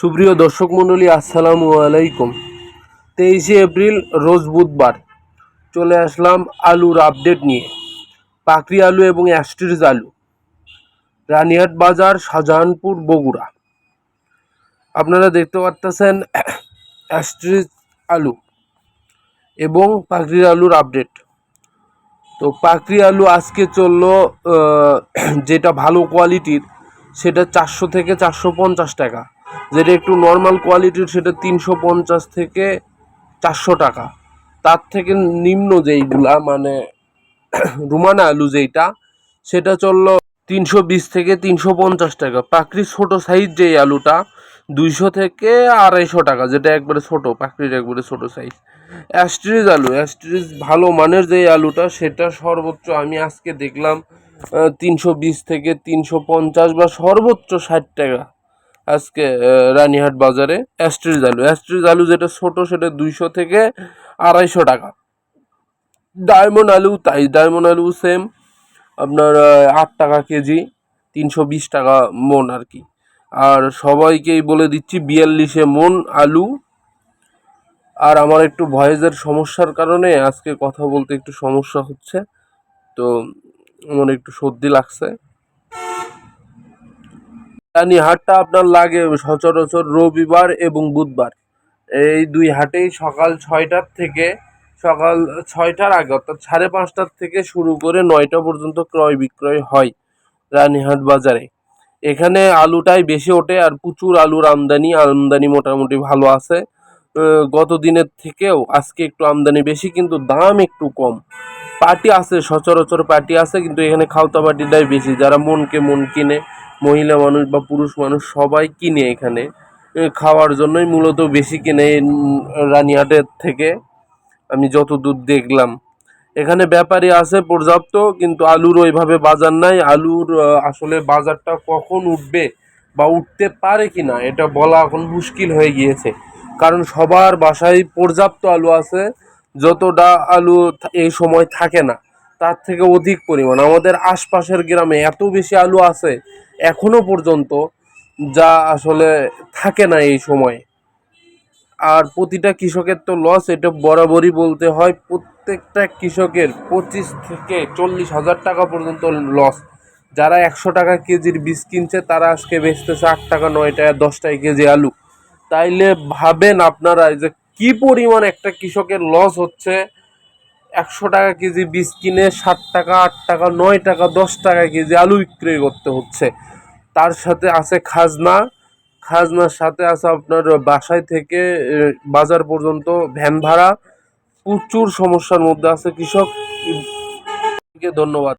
সুপ্রিয় দর্শক মণ্ডলী, আসসালামু আলাইকুম। তেইশে এপ্রিল, রোজ বুধবার চলে আসলাম আলুর আপডেট নিয়ে। পাকড়ি আলু এবং অ্যাস্ট্রিজ আলু। রানিহাট বাজার, শাহজাহানপুর, বগুড়া। আপনারা দেখতে পাচ্ছেন অ্যাস্ট্রিজ আলু এবং পাকড়ি আলুর আপডেট তো পাকড়ি আলু আজকে চলল যেটা ভালো কোয়ালিটির সেটা চারশো থেকে চারশো পঞ্চাশ টাকা। যেটা একটু নর্মাল কোয়ালিটির সেটা তিনশো পঞ্চাশ থেকে চারশো টাকা। তার থেকে নিম্ন যেইগুলা মানে রুমানা আলু যেইটা, সেটা চলল তিনশো বিশ থেকে তিনশো পঞ্চাশ টাকা। পাকড়ির ছোটো সাইজ যেই আলুটা, দুইশো থেকে আড়াইশো টাকা, যেটা একবারে ছোটো, পাকড়ির একবারে ছোটো সাইজ অ্যাস্ট্রিজ আলু অ্যাস্ট্রিজ ভালো মানের যেই আলুটা, সেটা সর্বোচ্চ আমি আজকে দেখলাম তিনশো বিশ থেকে তিনশো পঞ্চাশ বা সর্বোচ্চ ষাট টাকা আজকে রানীহাট বাজারে। অ্যাস্ট্রিজ আলু অ্যাস্ট্রিজ আলু যেটা ছোট, সেটা দুইশো থেকে আড়াইশো টাকা। ডায়মন্ড আলু, তাই ডায়মন্ড আলু সেম আপনার আট টাকা কেজি, তিনশো বিশ টাকা মন আর কি। আর সবাইকেই বলে দিচ্ছি, বিয়াল্লিশে মন আলু। আর আমার একটু ভয়েসের সমস্যার কারণে আজকে কথা বলতে একটু সমস্যা হচ্ছে। তো আমার একটু সর্দি লাগছে। রানী হাটটা আপনার লাগে সচরাচর রবিবার এবং বুধবার। এই দুই হাটেই সকাল ছয়টার থেকে সকাল ছয়টার আগে অর্থাৎ সাড়ে পাঁচটার থেকে শুরু করে নয়টা পর্যন্ত ক্রয় বিক্রয় হয় রানীহাট বাজারে। এখানে আলুটাই বেশি ওঠে আর প্রচুর আলুর আমদানি আমদানি মোটামুটি ভালো আছে। গত দিনের থেকেও আজকে একটু আমদানি বেশি, কিন্তু দাম একটু কম। পার্টি আছে, সচরাচর পার্টি আছে, কিন্তু এখানে খাওতা পার্টিটাই বেশি। যারা মনকে মন কিনে, মহিলা মানুষ বা পুরুষ মানুষ সবাই কিনে এখানে। খাওয়ার জন্যই মূলত বেশি কিনে রানীহাটের থেকে। আমি যত দূর দেখলাম। এখানে ব্যাপারী আছে পর্যাপ্ত, কিন্তু আলুর ওইভাবে বাজার নাই। আলুর আসলে বাজারটা কখন উঠবে বা উঠতে পারে কি না এটা বলা এখন মুশকিল হয়ে গিয়েছে। কারণ সবার বাসায় পর্যাপ্ত আলু আছে, যতটা আলু এই সময় থাকে না, তার থেকে অধিক পরিমাণ। আমাদের আশপাশের গ্রামে এত বেশি আলু আছে এখনও পর্যন্ত যা আসলে থাকে না এই সময়। আর প্রতিটা কৃষকের তো লস এটা বরাবরই বলতে হয়, প্রত্যেকটা কৃষকের পঁচিশ থেকে চল্লিশ হাজার টাকা পর্যন্ত লস যারা একশো টাকা কেজির বীজ কিনছে, তারা আজকে বেচতেছে আট টাকা, নয় টাকা, দশ টাকা কেজি আলু। তাইলে ভাবেন আপনারা যে কি পরিমাণ একটা কৃষকের লস হচ্ছে? একশো টাকা কেজি বীজ কিনে ষাট টাকা, আট টাকা, নয় টাকা, দশ টাকা কেজি আলু বিক্রি করতে হচ্ছে। তার সাথে আছে খাজনা। খাজনার সাথে আছে আপনার বাসায় থেকে বাজার পর্যন্ত ভ্যান ভাড়া। প্রচুর সমস্যার মধ্যে আছে কৃষক। ধন্যবাদ।